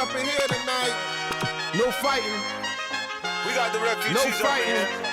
up in here tonight. No fighting. We got the No refugees in fighting.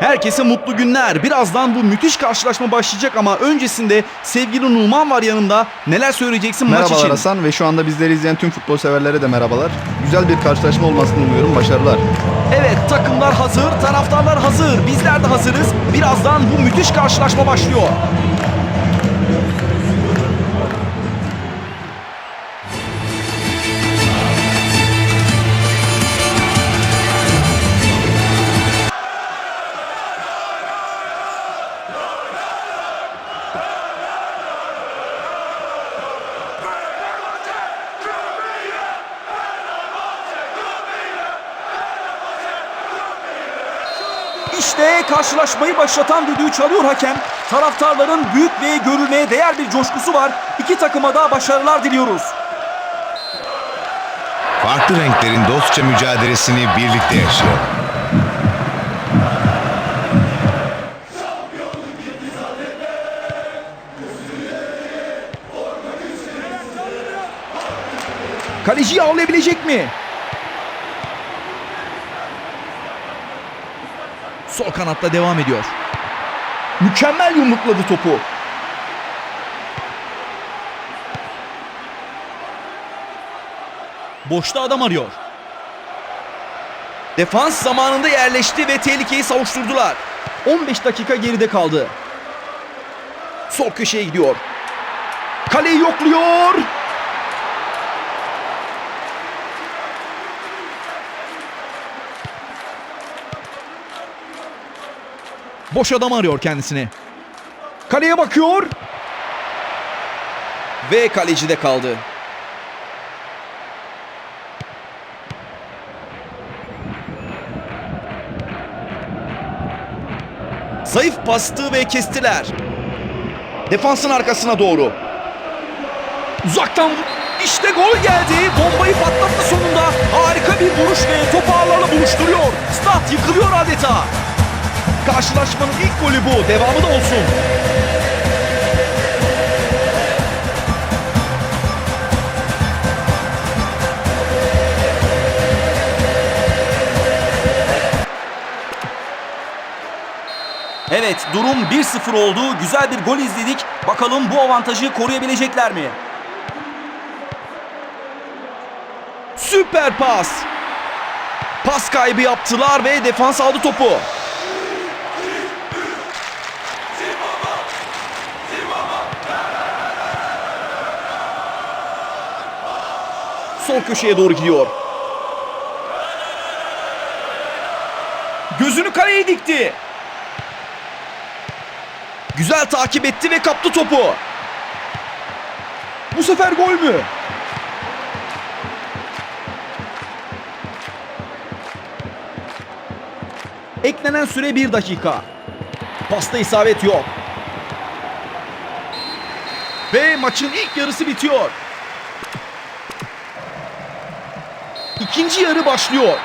Herkese mutlu günler. Birazdan bu müthiş karşılaşma başlayacak ama öncesinde sevgili Numan var yanımda. Neler söyleyeceksin maç Merhabalar için? Hasan ve şu anda bizleri izleyen tüm futbol severlere de merhabalar. Güzel bir karşılaşma olmasını umuyorum. Başarılar. Evet takımlar hazır, taraftarlar hazır. Bizler de hazırız. Birazdan bu müthiş karşılaşma başlıyor. İşte karşılaşmayı başlatan düdüğü çalıyor hakem. Taraftarların büyük ve görülmeye değer bir coşkusu var. İki takıma da başarılar diliyoruz. Farklı renklerin dostça mücadelesini birlikte yaşıyor. Kaleciyi avlayabilecek mi? Sol kanatta devam ediyor. Mükemmel yumrukladı topu. Boşta adam arıyor. Defans zamanında yerleşti ve tehlikeyi savuşturdular. 15 dakika geride kaldı. Sol köşeye gidiyor. Kaleyi yokluyor. Boş adam arıyor kendisini. Kaleye bakıyor. Ve kaleci de kaldı. Zayıf bastı ve kestiler. Defansın arkasına doğru. Uzaktan işte gol geldi. Bombayı patlattı sonunda. Harika bir vuruş ve topu ağlarla buluşturuyor. Stat yıkılıyor adeta. Karşılaşmanın ilk golü bu. Devamı da olsun. Evet durum 1-0 oldu. Güzel bir gol izledik. Bakalım bu avantajı koruyabilecekler mi? Süper pas. Pas kaybı yaptılar ve defans aldı topu. Sol köşeye doğru gidiyor. Gözünü kaleye dikti. Güzel takip etti ve kaptı topu. Bu sefer gol mü? Eklenen süre bir dakika. Pasta isabet yok. Ve maçın ilk yarısı bitiyor. İkinci yarı başlıyor.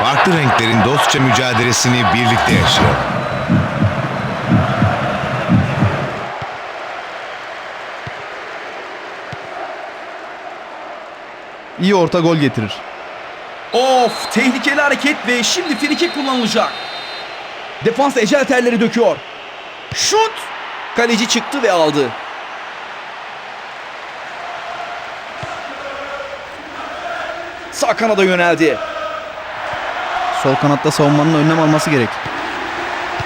Farklı renklerin dostça mücadelesini birlikte yaşıyor. İyi orta gol getirir. Of tehlikeli hareket ve şimdi friki kullanılacak. Defans ecel terleri döküyor. Şut! Kaleci çıktı ve aldı. Sağ kanada yöneldi. Sol kanatta savunmanın önlem alması gerek.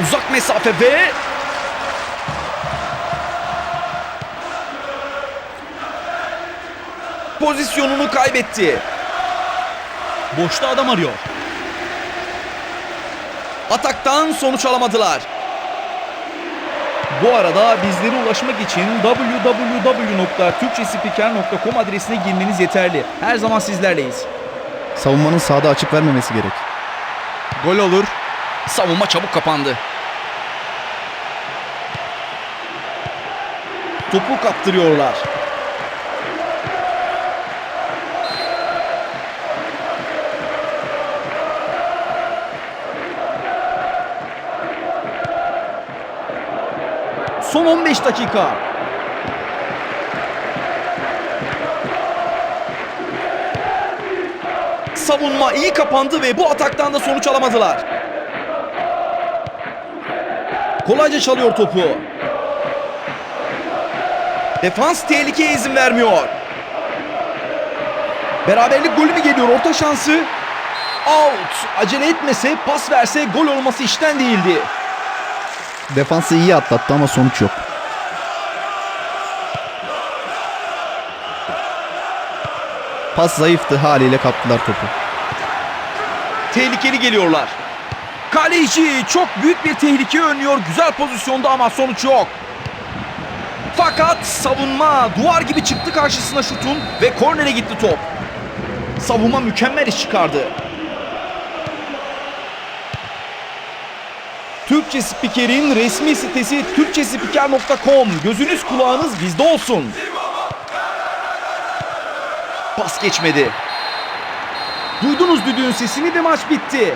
Uzak mesafe ve... Pozisyonunu kaybetti. Boşta adam arıyor. Ataktan sonuç alamadılar. Bu arada bizlere ulaşmak için www.türkçespiker.com adresine girmeniz yeterli. Her zaman sizlerleyiz. Savunmanın sahada açık vermemesi gerek. Gol olur. Savunma çabuk kapandı. Topu kaptırıyorlar. Son 15 dakika. Savunma iyi kapandı ve bu ataktan da sonuç alamadılar. Kolayca çalıyor topu. Defans tehlikeye izin vermiyor. Beraberlik golü mü geliyor? Orta şansı. Out. Acele etmese, pas verse gol olması işten değildi. Defansı iyi atlattı ama sonuç yok. Pas zayıftı haliyle kaptılar topu. Tehlikeli geliyorlar. Kaleci çok büyük bir tehlike önlüyor. Güzel pozisyonda ama sonuç yok. Fakat savunma duvar gibi çıktı karşısına şutun ve kornere gitti top. Savunma mükemmel iş çıkardı. Türkçe Spiker'in resmi sitesi türkçespiker.com. Gözünüz kulağınız bizde olsun. Pas geçmedi. Duydunuz düdüğün sesini ve maç bitti.